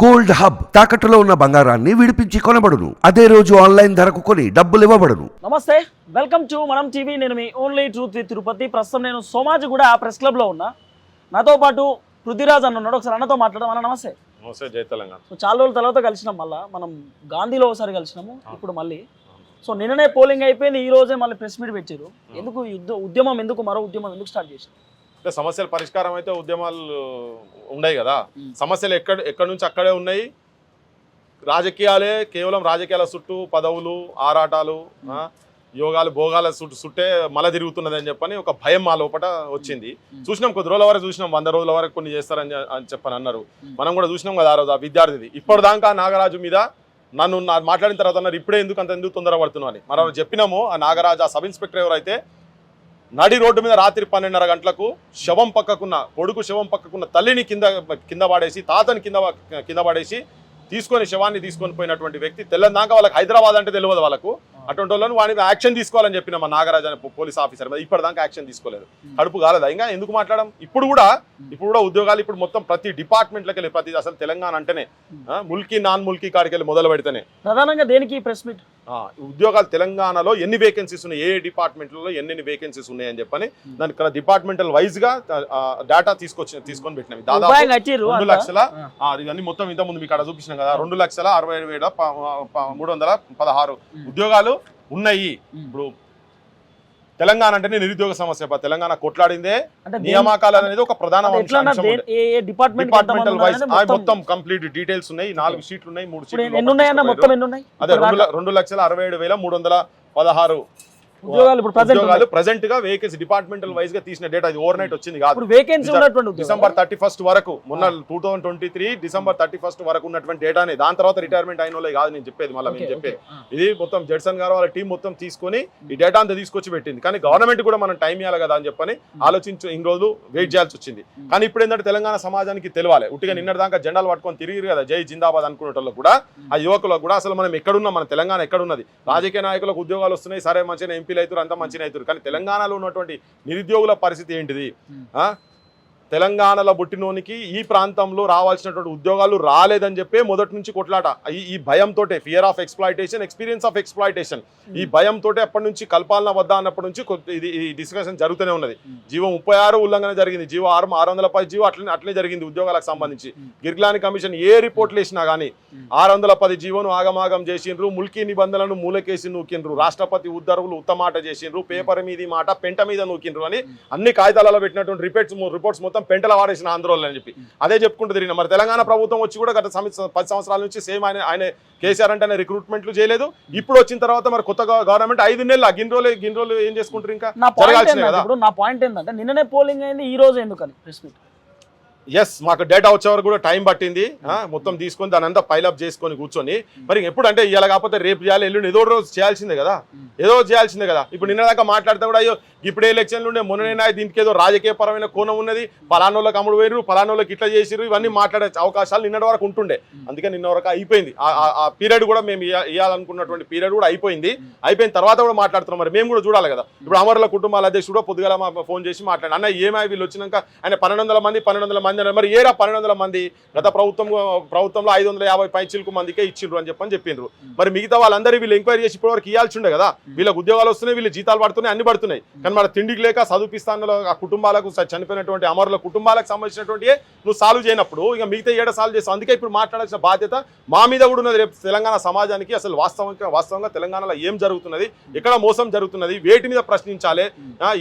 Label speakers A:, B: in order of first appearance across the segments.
A: Gold hub తాకట్టులో ఉన్న బంగారాన్ని విడిపించి కొనబడును. అదే రోజు ఆన్లైన్ ధరకు కొని డబ్బులు ఇవ్వబడును.
B: నమస్తే వెల్కమ్ టు మనం టీవీ. నేను మీ ఓన్లీ ట్రూత్ విత్ తిరుపతి. ప్రస్తుతం నేను సోమాజి కూడా ప్రెస్ క్లబ్లో ఉన్నా. నాతో పాటు పృథ్వీరాజ్ అన్న ఉన్నాడు. ఒకసారి అన్నతో మాట్లాడడం అన్న నమస్తే.
C: నమస్తే జై తెలంగాణ.
B: సో చాలా రోజుల తర్వాత కలిసినాం మళ్ళా. మనం గాంధీలో ఒకసారి కలిసినాము. ఇప్పుడు మళ్ళీ. సో నిన్ననే పోలింగ్ అయిపోయింది. ఈ రోజే మళ్ళీ ప్రెస్ మీట్ పెట్టారు ఎందుకు యుద్ధ ఉద్యమం ఎందుకు మరో ఉద్యమం ఎందుకు స్టార్ట్ చేశారు?
C: అంటే సమస్యల పరిష్కారం అయితే ఉద్యమాలు ఉన్నాయి కదా. సమస్యలు ఎక్కడ ఎక్కడి నుంచి అక్కడే ఉన్నాయి? రాజకీయాలే కేవలం రాజకీయాల చుట్టూ పదవులు ఆరాటాలు యోగాలు భోగాల చుట్టూ చుట్టే మల తిరుగుతున్నది అని చెప్పని ఒక భయం మా లోపల వచ్చింది. చూసినాం కొద్ది రోజుల వరకు చూసినాం వంద రోజుల వరకు కొన్ని చేస్తారని అని చెప్పని అన్నారు. మనం కూడా చూసినాం కదా ఆ రోజు ఆ విద్యార్థిది. ఇప్పటిదాకా నాగరాజు మీద నన్ను మాట్లాడిన తర్వాత అన్నారు ఇప్పుడే ఎందుకు అంత ఎందుకు తొందరపడుతున్నావు అని. మనం చెప్పినాము ఆ నాగరాజు ఆ సబ్ ఇన్స్పెక్టర్ ఎవరైతే నడి రోడ్డు మీద రాత్రి పన్నెండున్నర గంటలకు శవం పక్కకున్న కొడుకు శవం పక్కకున్న తల్లిని కింద కింద పడేసి తాతని కింద కింద పడేసి తీసుకొని శవాన్ని తీసుకొని పోయినటువంటి వ్యక్తి తెల్లందాక వాళ్ళకి హైదరాబాద్ అంటే తెలియదు వాళ్ళకు. అటువంటి వాళ్ళని వాడి మీద యాక్షన్ తీసుకోవాలని చెప్పిన మా నాగరాజు అనే పోలీస్ ఆఫీసర్ మీద ఇప్పటిదాకా యాక్షన్ తీసుకోలేదు. కడుపు కాలేదా ఇంకా ఎందుకు మాట్లాడడం? ఇప్పుడు కూడా ఇప్పుడు కూడా ఉద్యోగాలు ఇప్పుడు మొత్తం ప్రతి డిపార్ట్మెంట్లకి వెళ్ళి ప్రతి అసలు తెలంగాణ అంటేనే ముల్కీ నాన్ ముల్కీ కాడికి వెళ్ళి మొదలు పెడితేనే.
B: ప్రధానంగా దేనికి ప్రెస్ మీట్?
C: ఉద్యోగాలు తెలంగాణలో ఎన్ని వేకెన్సీస్ ఉన్నాయి ఏ డిపార్ట్మెంట్లలో ఎన్ని వేకెన్సీస్ ఉన్నాయి అని చెప్పని దానికి ఇక్కడ డిపార్ట్మెంటల్ వైజ్గా డేటా తీసుకొచ్చి తీసుకొని పెట్టినాం దాదాపు రెండు. లక్షల ఇవన్నీ మొత్తం ఇంత ముందు మీకు అక్కడ చూపించినాం కదా రెండు లక్షల అరవై వేల మూడు వందల పదహారు. ఉద్యోగాలు ఉన్నాయి. ఇప్పుడు తెలంగాణ అంటేనే నిరుద్యోగ సమస్య. తెలంగాణ కొట్లాడిందే నియామకాలు అనేది ఒక ప్రధాన డిపార్ట్మెంటల్ వైజ్ మొత్తం కంప్లీట్ డీటైల్స్ ఉన్నాయి. నాలుగు షీట్లు ఉన్నాయి మూడు షీట్లు అదే రెండు లక్షల అరవై ఏడు వేల మూడు వందల పదహారు
B: ఉద్యోగాలు ఇప్పుడు ప్రజెంట్
C: ఉద్యోగాలు ప్రెసెంట్గా వేకెన్సీ డిపార్ట్మెంటల్ వైజ్గా తీసిన డేటా ఇది ఓవర్ నైట్ వచ్చింది కాదు.
B: వేకెన్సీ ఉన్నటువంటి.
C: డిసెంబర్ థర్టీ ఫస్ట్ వరకు మొన్న two thousand twenty three December thirty first వరకు ఉన్నటువంటి డేటానే దాని తర్వాత రిటైర్మెంట్ అయిన వాళ్ళే కాదు నేను చెప్పేది మళ్ళీ నేను చెప్పేది. ఇది మొత్తం జడ్సన్ గారు వాళ్ళ టీం మొత్తం తీసుకొని ఈ డేటా అంతా తీసుకొచ్చి పెట్టింది. కానీ గవర్నమెంట్ కూడా మనం టైం ఇవ్వాలి కదా అని చెప్పని ఆలోచించు ఇన్ని రోజులు వెయిట్ చేయాల్సి వచ్చింది. కానీ ఇప్పుడు ఏంటంటే తెలంగాణ సమాజానికి తెలియాలి. ఉట్టిగా నిన్నటి దాకా జెండాలు పట్టుకొని తిరిగి కదా జై జిందాబాద్ అనుకునే కూడా. ఆ యువకులకు కూడా అసలు మనం ఎక్కడున్నాం మన తెలంగాణ ఎక్కడున్నది? రాజకీయ నాయకులకు ఉద్యోగాలు వస్తున్నాయి సరే మంచిగా ఎంపీలు అవుతారు అంతా మంచిగా అవుతారు కానీ తెలంగాణలో ఉన్నటువంటి నిరుద్యోగుల పరిస్థితి ఏంటిది. ఆ? తెలంగాణలో పుట్టినోనికి ఈ ప్రాంతంలో రావాల్సినటువంటి ఉద్యోగాలు రాలేదని చెప్పే మొదటి నుంచి కొట్లాట. ఈ ఈ భయంతో fear of exploitation experience of exploitation ఈ భయంతో అప్పటి నుంచి కల్పాలన వద్ద అన్నప్పటి నుంచి కొద్ది- ఇది ఈ డిస్కషన్ జరుగుతూనే ఉన్నది. జీవో ముప్పై ఆరు ఉల్లంఘన జరిగింది. జీవో ఆరు ఆరు వందల పది జీవో అట్లనే అట్లనే జరిగింది ఉద్యోగాలకు సంబంధించి. గిర్గ్లాని కమిషన్ ఏ రిపోర్ట్లు వేసినా కానీ ఆరు వందల పది జీవోను ఆగమాగం చేసిండ్రు ముల్కీ నిబంధనలను మూలకేసి నూకిండ్రు రాష్ట్రపతి ఉత్తర్వులు ఉత్తమాట చేసిండ్రు పేపర్ మీది మాట పెంట మీద నూకిండ్రు అని అన్ని కాగితాలలో పెట్టినటువంటి రిపోర్ట్స్ రిపోర్ట్స్ మొత్తం పెంటల వాడేసిన ఆందోళన అని చెప్పి. అదే చెప్పుకుంటూ తిరిగిన. మరి తెలంగాణ ప్రభుత్వం వచ్చి కూడా గత పది సంవత్సరాల నుంచి సేమ్ ఆయన ఆయన కేసీఆర్ అంటే రిక్రూట్మెంట్లు చేయలేదు. ఇప్పుడు వచ్చిన తర్వాత మరి కొత్త గవర్నమెంట్ ఐదు నెలలు గిన్ని రోజులు గిన్ని రోజులు ఏం చేసుకుంటారు ఇంకా?
B: నా పాయింట్ ఏంటంటే నిన్ననే పోలింగ్ అయింది ఈ రోజు ఎందుకని? ప్రెస్ మీట్
C: ఎస్ మాకు డేటా వచ్చే వరకు కూడా టైం పట్టింది. మొత్తం తీసుకొని దాని అంతా పైలప్ చేసుకొని కూర్చొని. మరి ఎప్పుడు అంటే ఇవాళ కాకపోతే రేపు చేయాలి ఎల్లుండి ఏదో రోజు చేయాల్సిందే కదా. ఏదో ఒకటి చేయాల్సిందే కదా. ఇప్పుడు నిన్న దాకా మాట్లాడితే కూడా అయ్యో ఇప్పుడే ఎలక్షన్లు ఉండే మొన్ననే దీనికి ఏదో రాజకీయ పరమైన కోణం ఉన్నది. పలానోళ్ళకి అమ్ముడు పోయిరు పలానోళ్ళకి ఇట్లా చేసిరు ఇవన్నీ మాట్లాడే అవకాశాలు నిన్నటి వరకు ఉంటుండే. అందుకే నిన్న వరకు అయిపోయింది. ఆ- పీరియడ్ కూడా మేము ఇవ్వాలనుకున్నటువంటి పీరియడ్ కూడా అయిపోయింది. అయిపోయిన తర్వాత కూడా మాట్లాడుతున్నాం మరి. మేము కూడా చూడాలి కదా. ఇప్పుడు అమరుల కుటుంబాల అధ్యక్షుడు కూడా పొద్దుగల ఫోన్ చేసి మాట్లాడి. అన్న ఏమై వీళ్ళు వచ్చినాక ఆయన పన్నెండు వందల మంది పన్నెండు వందల మంది అన్నారు మరి ఏరా పన్నెండు వందల మంది? గత ప్రభుత్వం ప్రభుత్వంలో ఐదు వందల యాభై పైచిలకు మందికే ఇచ్చిండ్రు అని చెప్పని చెప్పిండ్రు. మరి మిగతా వాళ్ళందరూ వీళ్ళు ఎంక్వైరీ చేసి ఇప్పటివరకు ఇవ్వాల్సి ఉండే కదా వీళ్ళకి ఉద్యోగాలు వస్తున్నాయి వీళ్ళు జీతాలు పడుతున్నాయి అన్ని పడుతున్నాయి. కానీ మన తిండికి లేక చదువుపిస్తానులో ఆ కుటుంబాలకు చనిపోయినటువంటి అమరుల కుటుంబాలకు సంబంధించినటువంటి నువ్వు సాల్వ్ చేయనప్పుడు ఇక మిగతా ఏడ సాల్వ్ చేస్తావు? అందుకే ఇప్పుడు మాట్లాడాల్సిన బాధ్యత మా మీద కూడా ఉన్నది రేపు తెలంగాణ సమాజానికి అసలు వాస్తవంగా వాస్తవంగా తెలంగాణలో ఏం జరుగుతున్నది ఎక్కడ మోసం జరుగుతున్నది వేటి మీద ప్రశ్నించాలి?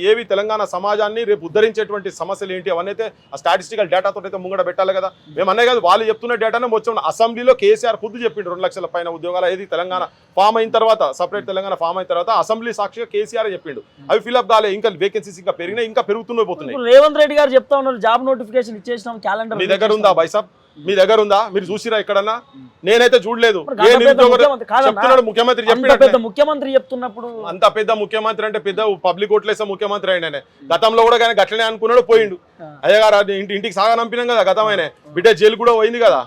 C: ఏవి తెలంగాణ సమాజాన్ని రేపు ఉద్ధరించేటువంటి సమస్యలు ఏంటి? అవన్నీ అయితే ఆ స్టాటిస్టికల్ డేటాతో అయితే ముంగడ పెట్టాలి కదా. మేము అనే కాదు వాళ్ళు చెప్తున్న డేటానే వచ్చాం అసెంబ్లీలో కేసీఆర్ ఖుద్దు చెప్పిండు రెండు లక్షల పైన ఉద్యోగాలు ఏది తెలంగాణ ఫామ్ అయిన తర్వాత సపరేట్ తెలంగాణ ఫామ్ అయిన తర్వాత అసెంబ్లీ సాక్షిగా కేసీఆర్ చెప్పిండు. అవి ఫిల్అప్ కాలే ఇంకా వేకెన్సీస్ ఇంకా పెరిగినాయి ఇంకా పెరుగుతూనే పోతున్నాయి.
B: రేవంత్ రెడ్డి గారు చెప్తా ఉన్నారు జాబ్ నోటిఫికేషన్ ఇచ్చేసినాం క్యాలెండర్
C: మీ దగ్గర ఉందా బైసాబ్? మీ దగ్గర ఉందా? మీరు చూసిరా ఎక్కడన్నా? నేనైతే చూడలేదు.
B: ముఖ్యమంత్రి.
C: చెప్తున్నాడు ముఖ్యమంత్రి
B: అంత
C: చెప్పినట్లే.
B: పెద్ద ముఖ్యమంత్రి చెప్తున్నప్పుడు
C: అంత పెద్ద ముఖ్యమంత్రి అంటే పెద్ద పబ్లిక్ ఓట్లేసే ముఖ్యమంత్రి అయిననే. గతంలో కూడా కానీ గట్లనే అనుకున్నాడు పోయిండు. అయ్యగారు అది ఇంటి ఇంటికి సాగనంపినాం కదా గతమైన. బిడ్డ జైలు కూడా పోయింది కదా?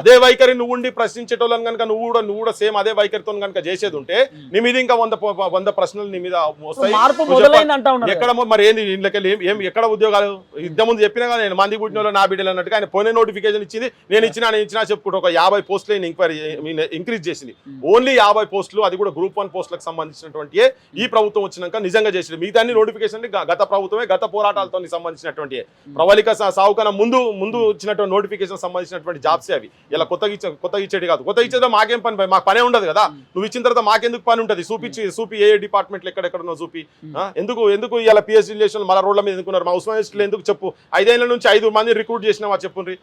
C: అదే వైఖరి నువ్వు ఉండి ప్రశ్నించేటోళ్ళని కనుక నువ్వు కూడా నువ్వు కూడా సేమ్ అదే వైఖరితో కనుక చేసేది ఉంటే నీ మీద ఇంకా వంద వంద ప్రశ్నలు నీ మీద వస్తాయి. ఎక్కడ మరి ఏంది? ఇంట్లోకి ఏం ఎక్కడ ఉద్యోగాలు? ఇంత ముందు చెప్పినా కదా నేను మంది పుట్టిన వాళ్ళు నా బిడ్డలు అన్నట్టుగా ఆయన పోయిన నోటిఫికేషన్ ఇచ్చింది. నేను ఇచ్చినా నేను ఇచ్చినా చెప్పుకుంటూ ఒక యాభై పోస్టులు ఎంక్వైరీ ఇంక్రీజ్ చేసింది. ఓన్లీ యాభై పోస్టులు అది కూడా గ్రూప్ వన్ పోస్టులకు సంబంధించినటువంటి ఈ ప్రభుత్వం వచ్చినాక నిజంగా చేసింది. మిగతా నోటిఫికేషన్ గత ప్రభుత్వమే గత పోరాటాలతో సంబంధించినటువంటి ప్రవళిక సా- సాగు కన్నా ముందు ముందు వచ్చినటువంటి నోటిఫికేషన్ సంబంధించినటువంటి జాబ్స్ అవి. ఇలా కొత్తగా ఇచ్చే కొత్తగా ఇచ్చేది కాదు. కొత్తగా ఇచ్చేదో మాకేం పని? మాకు పనే ఉండదు కదా. నువ్వు ఇచ్చిన తర్వాత మాకెందుకు పని ఉంటుంది? చూపించి చూపి ఏ డిపార్ట్మెంట్లు ఎక్కడెక్కడున్నో చూపి? ఎందుకు ఎందుకు ఇలా పిఎస్సీ రిలేషన్ మన రోడ్ల మీద ఎందుకున్నారు? మా ఉస్మానిస్టులు ఎందుకు చెప్పు? ఐదేళ్ళ నుంచి ఐదు మంది రిక్రూట్ చేసినావా చెప్పుండ్రి.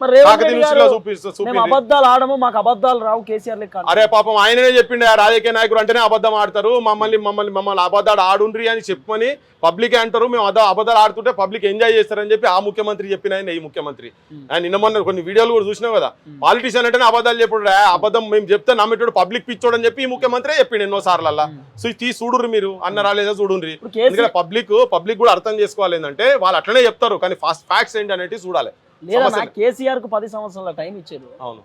B: అబద్ధాలు ఆడము మాకు అబద్ధాలు రావు కేసీఆర్ లెక్క అంటారు.
C: అరే పాపం ఆయననే చెప్పిండు ఆ రాజకీయ నాయకుడు అంటేనే అబద్ధం ఆడతారు. మమ్మల్ని మమ్మల్ని మమ్మల్ని అబద్ధాలు ఆడుండ్రి అని చెప్పమని పబ్లిక్ అంటారు. మేము అద అబద్ధాలు ఆడుతుంటే పబ్లిక్ ఎంజాయ్ చేస్తారని చెప్పి ఆ ముఖ్యమంత్రి చెప్పిన ఆయన ఈ ముఖ్యమంత్రి. ఆయన నిన్న మొన్న కొన్ని వీడియోలు కూడా చూసినావు కదా. పాలిటిషియన్ అంటేనే అబద్ధాలు చెప్పుడు "ఆ, అబద్ధం మేము చెప్తే నమ్మేటోడు పబ్లిక్ పిచ్చోడు అని చెప్పి ఈ ముఖ్యమంత్రి చెప్పిండు ఎన్నో సార్లల్లా సో ఇది తీసి చూడుర్రి మీరు అన్న రాలేదా చూడుండ్రి ఎందుకంటే పబ్లిక్ పబ్లిక్ కూడా అర్థం చేసుకోవాలి ఏంటంటే వాళ్ళు అట్లనే చెప్తారు కానీ ఫాస్ట్ ఫ్యాక్ట్స్ ఏంటి అనేది చూడాలి.
B: లేదా. కేసీఆర్కు పది సంవత్సరాల టైం ఇచ్చారు.
C: అవును.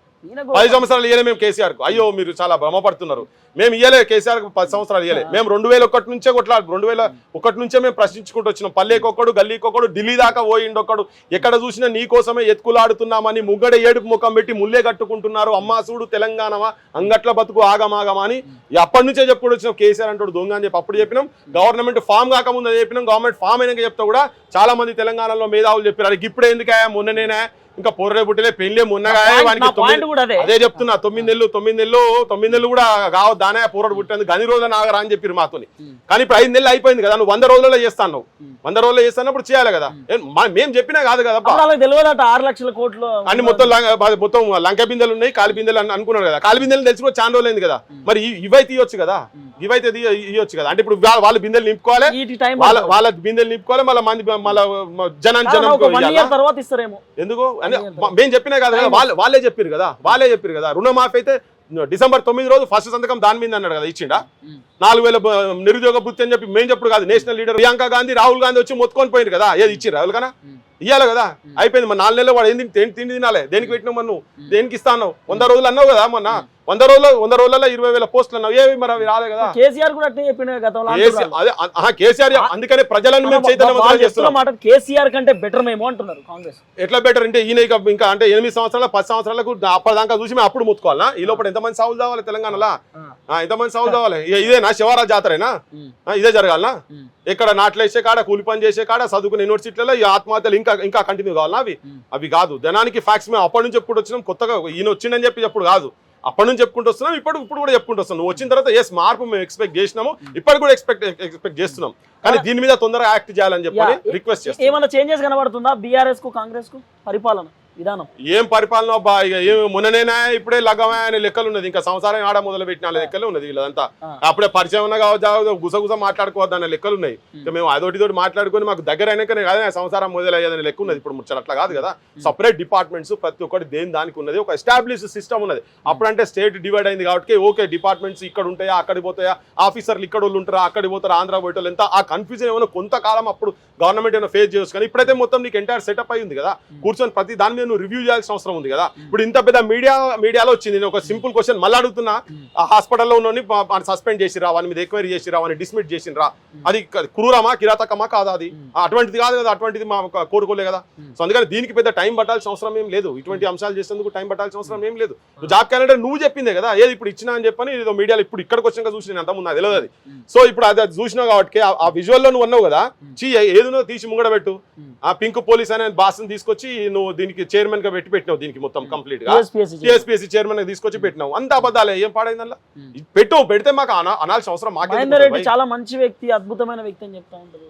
C: పది సంవత్సరాలు ఇయ్యలే మేము కేసీఆర్కు అయ్యో మీరు చాలా భ్రమపడుతున్నారు. మేము ఇయ్యలే కేసీఆర్కు పది సంవత్సరాలు ఇయ్యలే. మేము రెండు వేల ఒకటి నుంచే కొట్లాడు రెండు వేల ఒకటి నుంచే మేము ప్రశ్నించుకుంటూ వచ్చినాం. పల్లెకి ఒక్కడు గల్లీకి ఒక్కడు ఢిల్లీ దాకా పోయిండు ఒక్కడు ఎక్కడ చూసినా నీ కోసమే ఎత్తుకులాడుతున్నామని ముగ్గడ ఏడుపు ముఖం పెట్టి ముల్లే కట్టుకుంటున్నారు. అమ్మా చూడు తెలంగాణవా అంగట్ల బతుకు ఆగమాగమా అని అప్పటి నుంచే చెప్పుడు వచ్చినాం. కేసీఆర్ అంటాడు దొంగ అని చెప్పి అప్పుడు చెప్పినాం. గవర్నమెంట్ ఫామ్ కాకముందు చెప్పినాం. గవర్నమెంట్ ఫామ్ అయినాక చెప్తా కూడా చాలా మంది తెలంగాణలో మేధావులు చెప్పారు ఇప్పుడే ఎందుకయా మొన్ననేనా? ఇంకా పొర్రే పుట్టిలే పెళ్ళే మొన్నగా
B: అదే.
C: చెప్తున్నా తొమ్మిది నెలలు తొమ్మిది నెలలు తొమ్మిది నెలలు కూడా కావద్దానే పోరాడు పుట్టింది గని రోజులు నాగరా అని చెప్పారు మాతోని. కానీ ఇప్పుడు ఐదు నెలలు అయిపోయింది కదా నువ్వు వంద రోజుల్లో చేస్తాను వంద రోజుల్లో చేస్తానప్పుడు చేయాలి కదా. మేము. చెప్పినా కాదు కదా
B: ఆరు లక్షల కోట్లు.
C: అన్ని మొత్తం మొత్తం లంక బిందెలు ఉన్నాయి కాలి బిందెలు అని అనుకున్నారు కదా. కాలి బిందెలు తెలిసి కూడా చాలా రోజులైంది కదా. మరి ఇవైతే ఇవ్వచ్చు కదా. ఇవైతే ఇవ్వచ్చు కదా. అంటే ఇప్పుడు వాళ్ళ బిందెలు నింపుకోవాలి వాళ్ళ బిందెలు నింపుకోవాలి మళ్ళీ మంది మళ్ళీ జనం జనం
B: తర్వాత ఇస్తారేమో.
C: ఎందుకు? అని మేము చెప్పినా కాదు కదా వాళ్ళు వాళ్ళే చెప్పారు కదా వాళ్ళే చెప్పారు కదా. రుణమాఫీ అయితే డిసెంబర్ తొమ్మిది రోజు ఫస్ట్ సంతకం దాని మీద అన్నాడు కదా ఇచ్చిండా? నాలుగు వేల నిరుద్యోగ వృత్తి అని చెప్పి మేము చెప్పుడు కాదు నేషనల్ లీడర్ ప్రియాంక గాంధీ రాహుల్ గాంధీ వచ్చి మొత్తుకొని పోయింది కదా ఏది ఇచ్చి రాహుల్ కన్నా ఇయ్యాలి కదా అయిపోయింది మరి నాలుగు నెలలు వాడు ఏంది తిండి తిండి తినాలి? దేనికి పెట్టినావు నువ్వు? దేనికి ఇస్తా అన్నావు వంద రోజులు అన్నావు కదా మొన్న. వంద రోజుల్లో వంద రోజులలో ఇరవై వేల పోస్టులు అన్నావు. ఏవి మరి అవి రాలే కదా?
B: కేసీఆర్ కూడా అట్నే చెప్పిండు గతంలో.
C: అదే కేసీఆర్ అందుకనే ప్రజలను మేము
B: చెప్తున్న
C: చేస్తున్నాం.
B: మాట కేసీఆర్ కంటే బెటర్ మేము అంటున్నారు కాంగ్రెస్.
C: ఎట్లా బెటర్ అంటే ఈయన ఇక ఇంకా అంటే ఎనిమిది సంవత్సరాల పది సంవత్సరాలకు అప్పటిదాకా చూసి మేము అప్పుడు ముత్తుకోవాలా? ఈ లోపల ఎంతమంది సాగులు కావాలి తెలంగాణలో? ఎంతమంది సాగులు కావాలి ఇదేనా? శివరాజ్ జాతరేనా? ఇదే జరగాలనా? ఇక్కడ నాట్లేసే కాడ కూలి పని చేసే కాడ చదువుకునే యూనివర్సిటీలలో ఈ ఆత్మహత్యలు ఇంకా ఇంకా కంటిన్యూ కావాలా అవి? అవి కాదు. జనానికి ఫ్యాక్ట్స్ మేము అప్పటి నుంచి చెప్పుకుంటూ వచ్చినాం కొత్తగా ఈయన వచ్చిందని చెప్పి చెప్పుడు కాదు. అప్పటి నుంచి చెప్పుకుంటూ వస్తున్నాం ఇప్పుడు ఇప్పుడు కూడా చెప్పుకుంటూ వస్తున్నాం. నువ్వు వచ్చిన తర్వాత ఎస్ మార్పు మేము ఎక్స్పెక్ట్ చేసినాము ఇప్పటికి కూడా ఎక్స్పెక్ట్ ఎక్స్పెక్ట్ చేస్తున్నాం. కానీ దీని మీద తొందరగా యాక్ట్ చేయాలని చెప్పని
B: యా,
C: రిక్వెస్ట్ చేస్తాం
B: ఏమైనా చేంజెస్ కనబడుతుందా? బీఆర్ఎస్కు కాంగ్రెస్కు పరిపాలన? విధానం.
C: ఏం పరిపాలన ఏం మొన్ననేనా ఇప్పుడే లగ్గమే అనే లెక్కలు ఉన్నది. ఇంకా సంసారం ఆడ మొదలు పెట్టిన లెక్కలు ఉన్నది వీళ్ళదంతా.
B: ఆ.
C: అప్పుడే పరిచయం ఉన్న కావచ్చు గుసగుస మాట్లాడుకోవద్దు అనే లెక్కలు ఉన్నాయి. మేము అదొకటి తోటి మాట్లాడుకొని మాకు దగ్గర అయినాకనే కదా సంసారం మొదలయ్యేదని లెక్క ఉన్నది. ఇప్పుడు ముచ్చట అట్లా కాదు కదా. సపరేట్ డిపార్ట్మెంట్స్ ప్రతి ఒక్కటి దేని దానికి ఉన్నది. ఒక ఎస్టాబ్లిష్ సిస్టమ్ ఉన్నది. అప్పుడంటే స్టేట్ డివైడ్ అయింది కాబట్టి ఓకే డిపార్ట్మెంట్స్ ఇక్కడ ఉంటాయా అక్కడికి పోతాయా ఆఫీసర్లు ఇక్కడ వాళ్ళు ఉంటారా అక్కడికి పోతారా ఆంధ్ర పోయేటోళ్ళు ఎంత? ఆ కన్ఫ్యూజన్ ఏమైనా కొంతకాలం అప్పుడు గవర్నమెంట్ ఏమైనా ఫేస్ చేయొచ్చు కానీ ఇప్పుడైతే మొత్తం నీకు ఎంటైర్ సెటప్ అయి ఉంది కదా. కూర్చొని ప్రతి దాని మీద నువ్వు రివ్యూ చేయాల్సిన అవసరం ఉంది కదా. ఇప్పుడు ఇంత పెద్ద మీడియా మీడియాలో వచ్చింది. నేను ఒక సింపుల్ క్వశ్చన్ మళ్ళీ అడుగుతున్నా. ఆ హాస్పిటల్లో ఉన్న సస్పెండ్ చేసిరా వాని మీద ఎంక్వైరీ చేసిరా వాని డిస్మిట్ చేసిరా అది క్రూరమా కిరాతకమా కాదా అది? అటువంటిది కాదు కదా అటువంటిది మా కోరుకోలే కదా. సో అందుకని దీనికి పెద్ద టైం పట్టాల్సిన అవసరం ఏం లేదు. ఇటువంటి అంశాలు చేసేందుకు టైం పట్టాల్సిన అవసరం ఏం లేదు. జాబ్ క్యాలెండర్ నువ్వు చెప్పిందే కదా ఏది ఇప్పుడు ఇచ్చినా అని చెప్పని ఏదో మీడియాలో ఇప్పుడు ఇక్కడికి వచ్చినాక చూసిన అంత ముందు నాకు తెలియదు అది. సో ఇప్పుడు అది చూసినావు కాబట్టి ఆ- విజువల్లో నువ్వు అన్నావు కదా చీ ఏదో తీసి ముంగడ పెట్టు. ఆ పింక్ పోలీస్ అనే బాస్ని తీసుకొచ్చి నువ్వు దీనికి చైర్మన్గా పెట్టి పెట్టినావు దీనికి మొత్తం కంప్లీట్గా?
B: టీఎస్పీఎస్సీ
C: చైర్మన్గా తీసుకొచ్చి పెట్టినావు. అంత అబద్ధాలే ఏం పాడైందల్లా? పెట్టు పెడితే మాకు అనా- అనాల్సిన అవసరం మాకే
B: చాలా మంచి వ్యక్తి అద్భుతమైన వ్యక్తి అని చెప్తా ఉంటారు.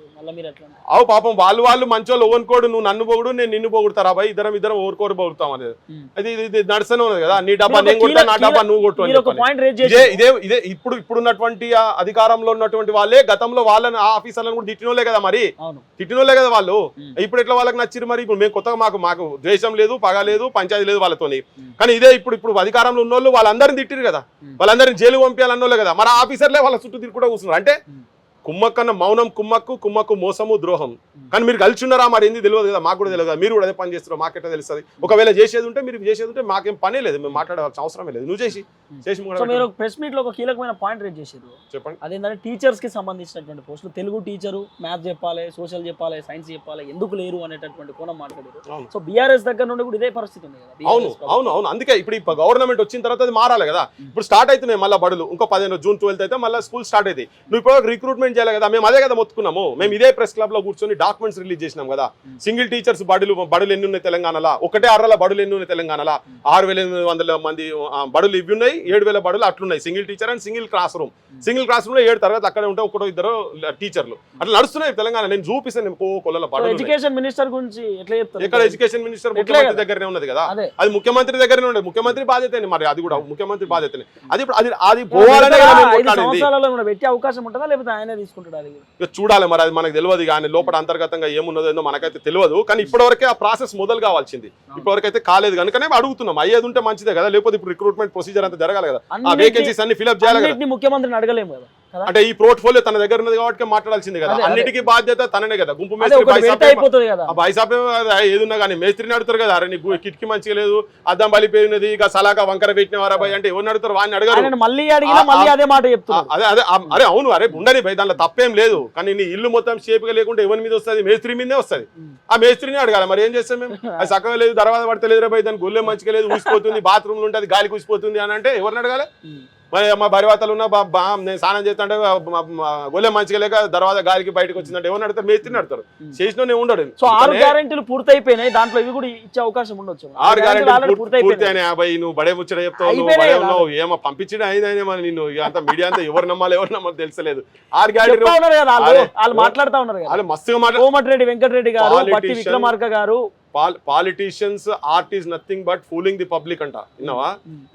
C: అవు పాపం వాళ్ళు వాళ్ళు మంచోళ్ళు ఓనుకోడు నువ్వు నన్ను పొగుడు నేను నిన్ను పొగుడుతారా? బాయ్ ఇద్దరం ఇద్దరం ఓరుకోరు పొగుడుతాం అనేది. అది ఇది- నడుస్తూనే ఉన్నది కదా. నీ డబ్బా నేను కొడతా నా డబ్బా నువ్వు కొట్టు ఇదే ఇదే ఇప్పుడు ఇప్పుడున్నటువంటి అధికారంలో ఉన్నటువంటి వాళ్ళే గతంలో వాళ్ళని ఆ ఆఫీసర్లను కూడా తిట్టినోళ్ళే కదా మరి. తిట్టినోళ్ళే కదా వాళ్ళు. ఇప్పుడు ఎట్లా వాళ్ళకి నచ్చిరు మరి? ఇప్పుడు మేము కొత్తగా మాకు మాకు ద్వేషం లేదు పగ లేదు పంచాయతీ లేదు వాళ్ళతోని. కానీ ఇదే ఇప్పుడు ఇప్పుడు అధికారంలో ఉన్న వాళ్ళు వాళ్ళందరిని తిట్టిరు కదా. వాళ్ళందరిని జైలు పంపించాలన్నోళ్ళే కదా. మరి ఆఫీసర్లే వాళ్ళ చుట్టూ తిరుగుకుంటూ కూర్చున్నారు. అంటే కుమ్మక్కన్న మౌనం కుమ్మక్కు కుమ్మక్కు మోసము ద్రోహం. కానీ మీరు కలిసి ఉన్నారా మరి ఏంది తెలియదు కదా? మాకు కూడా తెలియదు కదా? మీరు కూడా అదే పని చేస్తారో మాకెట్లా తెలుస్తుంది? ఒకవేళ చేసేది ఉంటే మీరు చేసేది ఉంటే మాకేం పనే లేదు. మేము మాట్లాడాల్సిన అవసరమే లేదు. నువ్వు చేసి చేసి.
B: మీరు ప్రెస్ మీట్లో ఒక కీలకమైన పాయింట్ రేట్ చేశారు.
C: చెప్పండి.
B: అదేంటంటే టీచర్స్కి సంబంధించినటువంటి పోస్టులు తెలుగు టీచరు మ్యాథ్స్ చెప్పాలి సోషల్ చెప్పాలి సైన్స్ చెప్పాలి ఎందుకు లేరు అనేటటువంటి కోణం మాట్లాడారు. సో బీఆర్ఎస్ దగ్గర నుండి కూడా ఇదే పరిస్థితి ఉంది కదా?
C: అవును అవును అవును. అందుకే ఇప్పుడు ఇప్పుడు గవర్నమెంట్ వచ్చిన తర్వాత అది మారాలి కదా? ఇప్పుడు స్టార్ట్ అవుతున్నాయి మళ్ళీ బడులు. ఇంకో పదిహేను జూన్ ట్వెల్త్ అయితే మళ్ళీ స్కూల్ స్టార్ట్ అవుతాయి నువ్వు ఇప్పుడు రిక్రూట్మెంట్ చేయాలి కదా మేము అదే కదా మొత్తుకున్నాము. మేము ఇదే ప్రెస్ క్లబ్లో కూర్చొని డాక్యుమెంట్స్ రిలీజ్ చేసినాం కదా. సింగిల్ టీచర్స్ బడులు బడులు ఎన్ని ఉన్నాయి తెలంగాణలో? ఒకటే అర్రల బడులు ఎన్ని ఉన్నాయి తెలంగాణలో? ఆరు వేల ఎనిమిది వందల మంది బడులు ఇవి ఉన్నాయి ఏడు వేల బడులు అట్లున్నాయి. Single teacher and single class room single class రూమ్లో ఏడు తరగతి అక్కడే ఉంటే ఒకటో ఇద్దరు టీచర్లు అట్లా నడుస్తున్నాయి తెలంగాణ. నేను చూపిస్తాను నేను కో- కొల్లల
B: సో
C: బడులు ఉన్నాయి.
B: ఎడ్యుకేషన్ మినిస్టర్ గురించి ఎట్లా చెప్తారు?
C: ఎక్కడ ఎడ్యుకేషన్ మినిస్టర్ ముఖ్యమంత్రి. దగ్గరనే ఉన్నది కదా?
B: అదే.
C: అది ముఖ్యమంత్రి దగ్గరనే ఉండదు ముఖ్యమంత్రి బాధ్యతనే మరి అది కూడా ముఖ్యమంత్రి బాధ్యతనే. అది ఇప్పుడు అది అది పోవాలనే
B: పెట్టే అవకాశం ఉంటుందా? లేకపోతే ఆయనే తీసుకుంటాడు
C: ఇక చూడాలి మరి అది మనకు తెలియదు కానీ లోపల అంతర్గతంగా ఏమున్నదో ఏందో మనకైతే తెలియదు. కానీ ఇప్పటివరకే ఆ ప్రాసెస్ మొదలు కావాల్సింది. ఇప్పటివరకు అయితే కాలేదు కనుకనే అడుగుతున్నాం. అయ్యేది ఉంటే మంచిదే కదా లేకపోతే ఇప్పుడు రిక్రూట్మెంట్ ప్రొసీజర్ అంతా జరగాలి కదా. ఆ వేకెన్సీస్ అన్ని ఫిల్అప్ చేయాలి
B: ముఖ్యమంత్రిని అడగలేము కదా.
C: అంటే ఈ పోర్ట్ఫోలియో తన దగ్గర ఉన్నది కాబట్టి మాట్లాడాల్సింది కదా. అన్నిటికీ బాధ్యత తననే కదా. గుంపు మేస్త్రి బైసాపే- ఏదున్నా కానీ మేస్త్రిని అడుగుతారు కదా అరే నీకు కిటికీ మంచిగా లేదు అద్దం బలిపోయినది ఇక సలాక వంకర పెట్టిన వారా భయ్ అంటే ఎవరిని అడుగుతారు? వాడిని అడగారు.
B: మళ్ళీ అడిగినా మళ్ళీ అదే మాట
C: అదే అదే అరే అవును అరే ఉండని భయ్ దాంట్లో తప్పేం లేదు. కానీ నీ ఇల్లు మొత్తం షేప్గా లేకుంటే ఎవరి మీద వస్తుంది? మేస్త్రి మీదే వస్తుంది. ఆ మేస్త్రిని అడగాలి మరి ఏం చేస్తాం మేము? అది చక్కగా లేదు దర్వాజ పడతలేదు భయ్ దాని గొల్లె మంచిగా లేదు ఊసిపోతుంది బాత్రూమ్లు ఉంటుంది గాలి కూసిపోతుంది అని అంటే ఎవరిని అడగాలి? మరి మా బరివాతలు ఉన్న బా- నేను స్నానం చేస్తుంటే గొల్లె మంచిగా లేక దర్వాజ గాలికి బయటకు వచ్చిందంటే ఎవరిని అడతారు మేస్త్రిని అడతారు చేసిన ఉండడు.
B: సో ఆరు గ్యారెంటీలు పూర్తయిపోయినాయి. దాంట్లో ఇవి కూడా ఇచ్చే అవకాశం ఉండొచ్చు.
C: ఆరు
B: గ్యారెంటీలు
C: గ్యారెంటీ
B: already
C: పూర్తి
B: పూర్తయిపోయినాయి.
C: అయిన యాభై నువ్వు బడే ముచ్చట చెప్తావు ఏమో పంపించిన అయిందనే మరి నిన్ను అంత మీడియా అంతా ఎవరు నమ్మాలి ఎవరు నమ్మాలి తెలుసలేదు. ఆరు గ్యారెంటీ
B: వాళ్ళు మాట్లాడుతా ఉన్నారు
C: వాళ్ళు మస్తుగా మాట్లా
B: కోమటిరెడ్డి వెంకటరెడ్డి గారు. విక్రమార్క గారు
C: politicians art is nothing but fooling the public అంట. విన్నావా?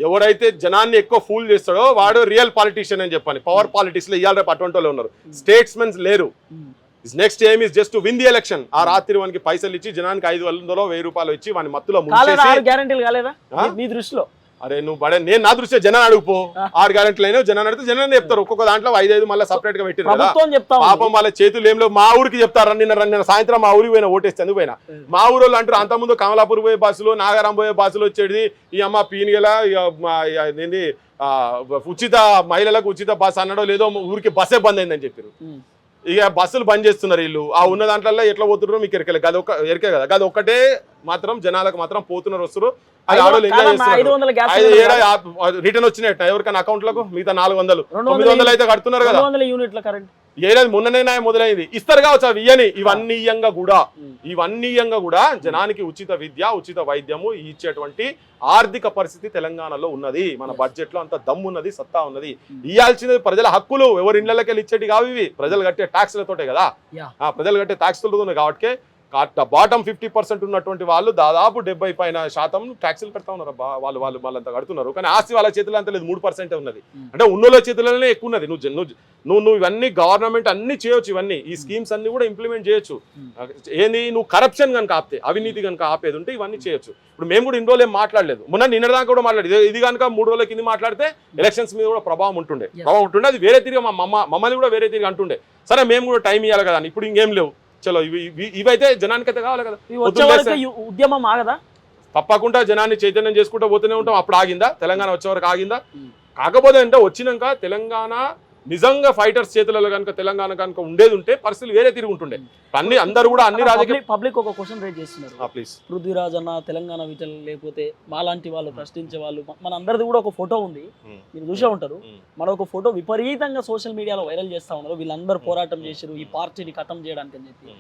C: ఎవరైతే జనాన్ని ఎక్కువ ఫూల్ చేస్తాడో వాడు రియల్ పాలిటీషియన్ అని చెప్పాలి పవర్ పాలిటిక్స్లో ఇవాళ రేపు అటువంటి వాళ్ళు ఉన్నారు. స్టేట్స్మెన్స్ లేరు. Next aim is just win the election ఆ రాత్రి వానికి పైసలు ఇచ్చి జనానికి ఐదు వందలో వెయ్యి రూపాయలు ఇచ్చి వాని మత్తులో
B: మీ దృష్టిలో.
C: అరే నువ్వు బడే నేను నా దృష్ట్యా జనాన్ని అడుగుపో. ఆరు గ్యారెంట్లు అయినా జనాన్ని అడిగితే జనాన్ని చెప్తారు. ఒక్కొక్క దాంట్లో ఐదు ఐదు మళ్ళీ సపరేట్గా పెట్టారు
B: ఉంది.
C: పాపం వాళ్ళ చేతులు ఏం లేవు. మా ఊరికి చెప్తారు? నిన్న నిన్న సాయంత్రం మా ఊరికి పోయినా ఓటేస్తే ఎందుకు పోయినా? మా ఊరు వాళ్ళు అంటారు అంత ముందు కమలాపూర్ పోయే బస్సులు నాగారం పోయే బస్సులు వచ్చేది ఈ అమ్మ పీనిగల ఉచిత మహిళలకు ఉచిత బస్ అన్నడో లేదో ఊరికి బస్సే బంద్ అయిందని చెప్పారు. ఇక బస్సులు బంద్ చేస్తున్నారు వీళ్ళు. ఆ ఉన్న దాంట్లో ఎట్లా పోతున్నారో మీకు ఎరకలే. గది ఒక ఎరికే కదా. గది ఒక్కటే మాత్రం జనాలకు మాత్రం పోతున్నారు వస్తారు అది ఎంజాయ్ రిటర్న్ వచ్చినట్టు ఎవరికైనా అకౌంట్లకు మిగతా నాలుగు వందలు. తొమ్మిది
B: వందల
C: అయితే కడుతున్నారు కదా.
B: యూనిట్ల కరెంట్
C: ఏడాది మొన్ననే మొదలైంది. ఇస్తారు కావచ్చు అవి ఇయ్యని. ఇవన్నీ ఇయ్యంగా కూడా.
B: ఉం.
C: ఇవన్నీ ఇయ్యంగా కూడా జనానికి ఉచిత విద్య ఉచిత వైద్యము ఇచ్చేటువంటి ఆర్థిక పరిస్థితి తెలంగాణలో ఉన్నది. మన బడ్జెట్లో అంత దమ్ము ఉన్నది సత్తా ఉన్నది. ఇయ్యాల్సినది ప్రజల హక్కులు. ఎవరి ఇళ్ళకి వెళ్ళి ఇచ్చేటి కావు ఇవి. ప్రజలు కట్టే ట్యాక్స్లతోటే కదా. ప్రజలు కట్టే ట్యాక్స్లతో కాబట్టి బాటం ఫిఫ్టీ పర్సెంట్ ఉన్నటువంటి వాళ్ళు దాదాపు డెబ్బై పైన శాతం ట్యాక్సులు కడతా ఉన్నారు. వాళ్ళు వాళ్ళు వాళ్ళంతా కడుతున్నారు. కానీ ఆస్తి వాళ్ళ చేతిలో అంత లేదు. మూడు పర్సెంటే ఉన్నది.
B: ఉం. అంటే
C: ఉన్నోళ్ళ చేతులలోనే ఎక్కువ ఉన్నది. నువ్వు నువ్వు నువ్వు నువ్వు ఇవన్నీ గవర్నమెంట్ అన్ని చేయొచ్చు ఇవన్నీ. ఈ స్కీమ్స్ అన్ని కూడా ఇంప్లిమెంట్ చేయొచ్చు. ఏంది? నువ్వు కరప్షన్ కనుక ఆపితే అవినీతి కనుక ఆపేది ఉంటే ఇవన్నీ చేయొచ్చు. ఇప్పుడు మేము కూడా ఇన్ని రోజులు ఏం మాట్లాడలేదు. మొన్న నిన్న దాకా కూడా మాట్లాడేది ఇది- కనుక మూడు రోజుల కింద మాట్లాడితే ఎలక్షన్స్ మీద కూడా ప్రభావం ఉంటుండే. ప్రభావం ఉంటుండే. అది వేరే తిరిగి మా మమ్మ మమ్మల్ని కూడా వేరే తిరిగి అంటుండే. సరే మేము కూడా టైం ఇవ్వాలి కదా. ఇప్పుడు ఇంకేం లేవు. చలో ఇవి ఇవి- ఇవైతే జనానికైతే కావాలి కదా.
B: ఉద్యమం ఆగదా?
C: తప్పకుండా జనాన్ని చైతన్యం చేసుకుంటూ పోతూనే ఉంటాం. అప్పుడు ఆగిందా? తెలంగాణ వచ్చే వరకు ఆగిందా. కాకపోతే అంటే వచ్చినాక తెలంగాణ నిజంగా ఫైటర్స్ చేతులలో కనుక తెలంగాణ కనుక ఉండేది ఉంటే పరిస్థితులు వేరే తిరిగి ఉంటుండే. అన్ని అందరూ కూడా అన్ని రాజకీయ
B: పబ్లిక్ ఒక క్వశ్చన్ రేజ్ చేస్తున్నారు.
C: ప్లీజ్
B: పృథ్వీరాజ్ అన్న తెలంగాణ విటల్ లేకపోతే మాలాంటి వాళ్ళు ప్రశ్నించే వాళ్ళు మన అందరిది కూడా ఒక ఫోటో ఉంది. మీరు చూసే ఉంటారు. మన ఒక ఫోటో విపరీతంగా సోషల్ మీడియాలో వైరల్ చేస్తా ఉన్నారు. వీళ్ళందరూ పోరాటం చేశారు ఈ పార్టీని ఖతం చేయడానికి అని చెప్పి.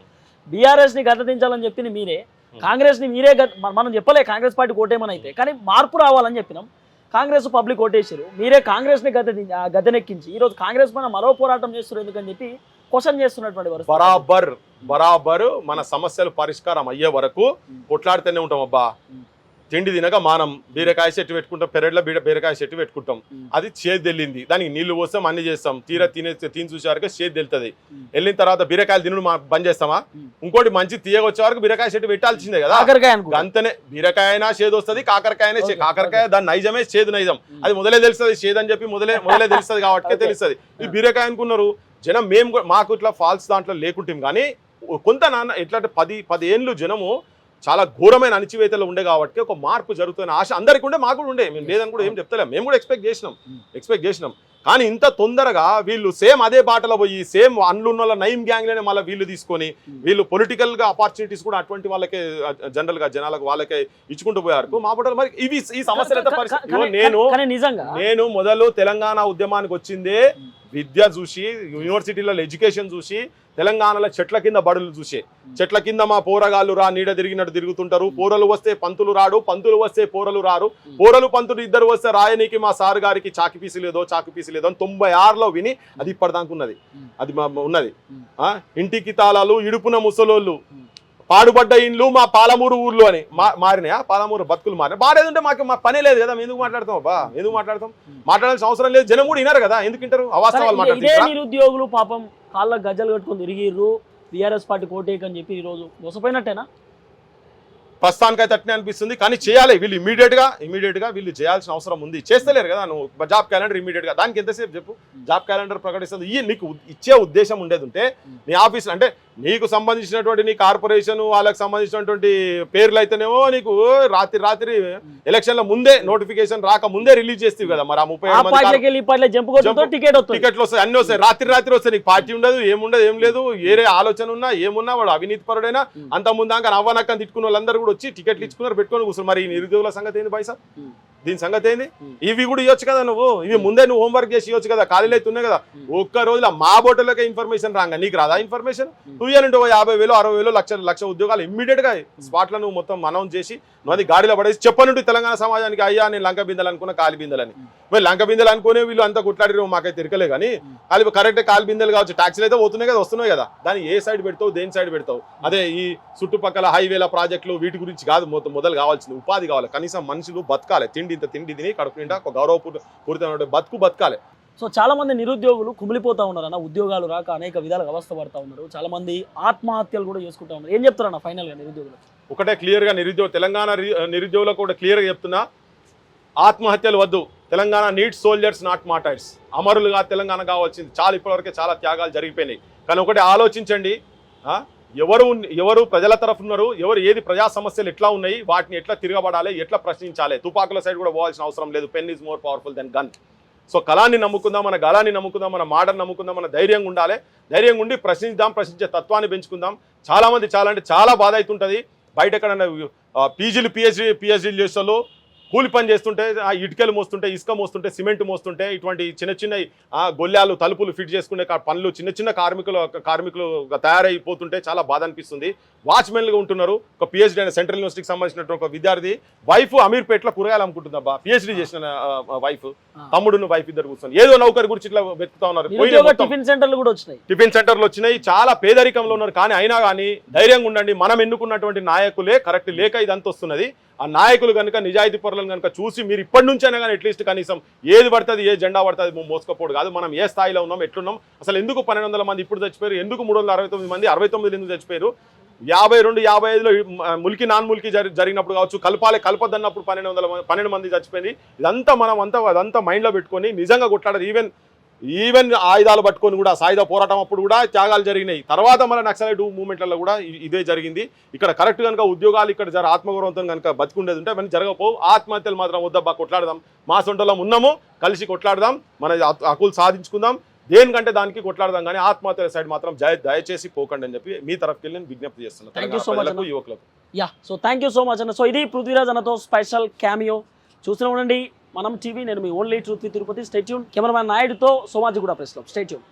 B: బీఆర్ఎస్ని గద్దదించాలని చెప్పింది మీరే. కాంగ్రెస్ని మీరే మన- చెప్పలే కాంగ్రెస్ పార్టీ ఓటేమని అయితే కానీ మార్పు రావాలని చెప్పినాం. కాంగ్రెస్ పబ్లిక్ ఓటేసారు మీరే కాంగ్రెస్ని గద్దె గద్దెనెక్కించి ఈ రోజు కాంగ్రెస్ పైన మరో పోరాటం చేస్తారు ఎందుకని చెప్పి క్వశ్చన్ చేస్తున్నటువంటి.
C: బరాబర్ బరాబర్ మన సమస్యలు పరిష్కారం అయ్యే వరకు కొట్లాడుతూనే ఉంటాం అబ్బా. తిండి తినక మానం. బీరకాయ చెట్టు పెట్టుకుంటాం పెరట్లో బీర బీరకాయ చెట్టు పెట్టుకుంటాం. అది చేతి వెళ్ళింది దానికి నీళ్ళు పోస్తాం అన్ని చేస్తాం. తీర తినే తిని చూసే చేతి వెళ్తుంది
B: ఉం.
C: వెళ్ళిన తర్వాత బీరకాయలు తినడు బంద్ చేస్తామా. ఇంకోటి మంచి తీయగా వచ్చే వరకు బీరకాయ చెట్టు పెట్టాల్సిందే కదా. గంతనే బీరకాయ అయినా చేదు వస్తుంది కాకరకాయనే చే-
B: Okay,
C: కాకరకాయ దాని నైజమే చేదు నైజం. అది మొదలే తెలుస్తుంది చేదు అని చెప్పి మొదలే మొదలే తెలుస్తుంది కాబట్టి. తెలుస్తుంది. ఈ బీరకాయ అనుకున్నారు. జనం మేము మాకు ఇట్లా ఫాల్స్ దాంట్లో లేకుంటాం కానీ కొంత నాన్న ఎట్లా అంటే పది పది ఏళ్ళు జనము చాలా ఘోరమైన అణిచివేతలు ఉండే కాబట్టి ఒక మార్పు జరుగుతున్న ఆశ అందరికీ ఉండే మాకు కూడా ఉండే. మేము లేదని కూడా ఏం చెప్తలేం. మేము కూడా ఎక్స్పెక్ట్ చేసినాం. ఎక్స్పెక్ట్ చేసినాం. కానీ ఇంత తొందరగా వీళ్ళు సేమ్ అదే బాటలో పోయి సేమ్ అన్లున్న వాళ్ళ నైమ్ గ్యాంగ్లోనే మళ్ళీ వీళ్ళు తీసుకొని వీళ్ళు పొలిటికల్గా ఆపర్చునిటీస్ కూడా అటువంటి వాళ్ళకే జనరల్గా జనాలకు వాళ్ళకే ఇచ్చుకుంటూ పోయారు. మా పట్ల మరి ఇవి ఈ సమస్యలు అయితే పరిస్థితి నేను నేను మొదలు తెలంగాణ ఉద్యమానికి వచ్చిందే విద్య చూసి యూనివర్సిటీలలో ఎడ్యుకేషన్ చూసి తెలంగాణలో చెట్ల కింద బడులు చూసే. చెట్ల కింద మా పోరగాళ్ళు రా నీడ తిరిగినట్టు తిరుగుతుంటారు. పోరలు వస్తే పంతులు రాడు పంతులు వస్తే పోరలు రారు. పోరలు పంతులు ఇద్దరు వస్తే రాయనీకి మా సార్ గారికి చాకిపీసి లేదో చాకు లేదో అని తొంభై ఆరులో విని అది ఇప్పటిదాకా ఉన్నది. అది మా- ఉన్నది. ఇంటికి తాళాలు ఇడుపున ముసలోళ్ళు. పాడుపడ్డ ఇండ్లు మా పాలమూరు ఊర్లు అని. మా- మారినాయా? పాలమూరు బతుకులు మారినాయి. బాగాలేదంటే మాకు మా పనే లేదు కదా ఎందుకు మాట్లాడతాం అబ్బా? ఎందుకు మాట్లాడతాం? మాట్లాడాల్సిన అవసరం లేదు. జనం కూడా వినారు కదా ఎందుకు వింటారు? అవాస్తవాలు మాట్లాడుతారు
B: నిరుద్యోగులు పాపం కాళ్ళ గజ్జలు కట్టుకొని తిరిగిర్రు. బీఆర్ఎస్ పార్టీ కోటేక్ అని చెప్పి ఈ రోజు మోసపోయినట్టేనా
C: ప్రస్తుతానికైతే అట్నే అనిపిస్తుంది కానీ చేయాలి. వీళ్ళు ఇమీడియట్గా ఇమీడియట్గా వీళ్ళు చేయాల్సిన అవసరం ఉంది. చేస్తలేరు కదా నువ్వు జాబ్ క్యాలెండర్ ఇమీడియట్గా. దానికి ఎంతసేపు చెప్పు? జాబ్ క్యాలెండర్ ప్రకటిస్తుంది. ఈ నీకు ఇచ్చే ఉద్దేశం ఉండేది ఉంటే నీ ఆఫీస్ అంటే నీకు సంబంధించినటువంటి నీ కార్పొరేషన్ వాళ్ళకి సంబంధించినటువంటి పేర్లు అయితేనేమో నీకు రాత్రి రాత్రి ఎలక్షన్ల ముందే నోటిఫికేషన్ రాక ముందే రిలీజ్ చేస్తావు కదా మరి ఆ ముప్పై టికెట్లు వస్తాయి. అన్ని వస్తాయి. రాత్రి రాత్రి వస్తాయి. నీకు పార్టీ ఉండదు ఏముండదు ఏం లేదు ఏరే ఆలోచన ఉన్నా ఏమున్నా వాడు అవినీతి పరుడైనా అంత ముందాక నవ్వనక్కని తిట్టుకున్న వాళ్ళందరూ కూడా వచ్చి టికెట్లు ఇచ్చుకున్నారు పెట్టుకొని కూర్చున్నారు. మరి ఈ నిరుద్యోగుల సంగతి ఏంది పైసా. దీని సంగతి ఏంది. ఇవి కూడా ఇవ్వచ్చు కదా నువ్వు? ఇవి ముందే నువ్వు హోంవర్క్ చేసి ఇవ్వచ్చు కదా? ఖాళీలు అయితే ఉన్నాయి కదా? ఒక్క రోజులో మా బోటలోకే ఇన్ఫర్మేషన్ రాగా? నీకు రాదా ఇన్ఫర్మేషన్ నువ్వు ఇవ్వాలంటే ఓ యాభై వేలు అరవై వేలు లక్ష లక్ష ఉద్యోగాలు ఇమ్మీడియట్గా స్పాట్లో నువ్వు మొత్తం అనౌన్స్ చేసి నువ్వు అది గాడిలో పడేసి చెప్పనుండి తెలంగాణ సమాజానికి అయ్యా నేను లంక బిందెలు అనుకున్న కాలి బిందెలని మరి లంక బిందెలు అనుకునే వీళ్ళు అంతా కొట్లాడిరు మాకైతే తిరగలే కానీ కాలి కరెక్ట్ కాలి బిందెలు కావచ్చు. ట్యాక్సీలు అయితే పోతున్నాయి కదా వస్తున్నాయి కదా. దాన్ని ఏ సైడ్ పెడతావు దేని సైడ్ పెడతావు? అదే ఈ చుట్టుపక్కల హైవేల ప్రాజెక్టులు వీటి గురించి కాదు మొత్తం మొదలు కావాల్సింది. ఉపాధి కావాలి. కనీసం మనుషులు బతకాలి తిండి ఇంత తిండి తిని కడుపు నిండా ఒక గౌరవపూరితమైన బతుకు బతకాలి.
B: సో చాలా మంది నిరుద్యోగులు కుమిలిపోతా ఉన్నారు అన్న ఉద్యోగాలు రాక అనేక విధాలుగా అవస్థ పడతా ఉన్నారు. చాలా మంది ఆత్మహత్యలు కూడా చేసుకుంటా ఉన్నారు. ఏం చెప్తారన్న ఫైనల్గా నిరుద్యోగులు?
C: ఒకటే క్లియర్గా నిరుద్యోగ తెలంగాణ నిరుద్యోగులకు కూడా క్లియర్గా చెప్తున్నా ఆత్మహత్యలు వద్దు. Telangana need soldiers not martyrs అమరులుగా Telangana కావాల్సింది. చాలా ఇప్పటివరకే చాలా త్యాగాలు జరిగిపోయినాయి. కానీ ఒకటి ఆలోచించండి. ఎవరు ఎవరు ప్రజల తరఫు ఉన్నారు ఎవరు ఏది ప్రజా సమస్యలు ఎట్లా ఉన్నాయి వాటిని ఎట్లా తిరగబడాలి ఎట్లా ప్రశ్నించాలి. తుపాకుల సైడ్ కూడా పోవాల్సిన అవసరం లేదు. Pen is more powerful than gun so కళాన్ని నమ్ముకుందాం మన గలాన్ని నమ్ముకుందాం మన మాటను నమ్ముకుందాం మన ధైర్యంగా ఉండాలి. ధైర్యంగా ఉండి ప్రశ్నిద్దాం ప్రశ్నించే తత్వాన్ని పెంచుకుందాం. చాలామంది చాలా అంటే చాలా బాధ అవుతుంటుంది. బయట ఎక్కడన్నా పీజీలు పిహెచ్డి పిహెచ్డీలు చేసేవాళ్ళు కూలి పని చేస్తుంటే ఆ ఇటుకలు మోస్తుంటే ఇసుక మోస్తుంటే సిమెంట్ మోస్తుంటే ఇటువంటి చిన్న చిన్న ఆ, గొల్లాలు తలుపులు ఫిట్ చేసుకునే పనులు చిన్న చిన్న కార్మికులు కార్మికులు తయారైపోతుంటే చాలా బాధ అనిపిస్తుంది. వాచ్మెన్లుగా ఉంటున్నారు. ఒక పిహెచ్డీ అయిన సెంట్రల్ యూనివర్సిటీకి సంబంధించినటువంటి ఒక విద్యార్థి. వైఫ్ అమీర్పేటలో కూరగాయలు అమ్ముకుంటుందబ్బా. పిహెచ్డీ చేసిన వైఫ్ తమ్ముడును వైఫ్ ఇద్దరు కూర్చొని. ఏదో నౌకరి గురించి ఇట్లా వెతుకుతా ఉన్నారు.
B: టిఫిన్ సెంటర్లు కూడా వచ్చినాయి.
C: టిఫిన్ సెంటర్లు వచ్చినాయి. చాలా పేదరికంలో ఉన్నారు. కానీ అయినా కానీ ధైర్యంగా ఉండండి. మనం ఎన్నుకున్నటువంటి నాయకులే కరెక్ట్ లేక ఇదంతా వస్తున్నది. ఆ నాయకులు కనుక నిజాయితీ పరులను కనుక చూసి మీరు ఇప్పటి నుంచైనా కానీ అట్లీస్ట్ కనీసం ఏది పడుతుంది ఏ జెండా పడుతుంది మోసుకోపోడు కాదు. మనం ఏ స్థాయిలో ఉన్నాం ఎట్లున్నాం అసలు ఎందుకు పన్నెండు వందల మంది ఇప్పుడు చచ్చిపోయారు ఎందుకు మూడు వందల అరవై తొమ్మిది మంది అరవై తొమ్మిది ఎందుకు చచ్చిపోయారు? యాభై రెండు యాభై ఐదులో ములికి నాన్ ములికి జరి జరిగినప్పుడు కావచ్చు కలపాలి కలపద్దన్నప్పుడు పన్నెండు వందల మంది- పన్నెండు మంది చచ్చిపోయింది. ఇదంతా మనం అంతా అదంతా మైండ్లో పెట్టుకొని నిజంగా కొట్లాడారు. ఈవెన్ ఈవెన్ ఆయుధాలు పట్టుకొని కూడా సాయుధ పోరాటం అప్పుడు కూడా త్యాగాలు జరిగినాయి. తర్వాత మన నక్సలైట్ మూవ్మెంట్లలో కూడా ఇదే జరిగింది. ఇక్కడ కరెక్ట్ కనుక ఉద్యోగాలు ఇక్కడ జర ఆత్మగౌరవంతో కనుక బతుకుండేది ఉంటే అవన్నీ జరగకపోవు. ఆత్మహత్యలు మాత్రం వద్దబ్బా కొట్లాడదాం. మా సొంటలో ఉన్నాము కలిసి కొట్లాడదాం. మన హక్కు- హక్కులు సాధించుకుందాం. దేనికంటే దానికి కొట్లాడదాం. కానీ ఆత్మహత్యల సైడ్ మాత్రం జయ దయచేసి పోకండి అని చెప్పి మీ తరఫుకి నేను విజ్ఞప్తి చేస్తున్నాను. యువకులకు.
B: Yeah so thank you so much అన్న. సో ఇది పృథ్వీరాజ్ అన్నతో స్పెషల్ క్యామియో చూస్తూనే ఉండండి. మనం టీవీ నేను మీ only truth Tirupati. Stay tuned cameraman నాయుడుతో సోమాజిగూడ ప్రెస్ క్లబ్. స్టేట్యూన్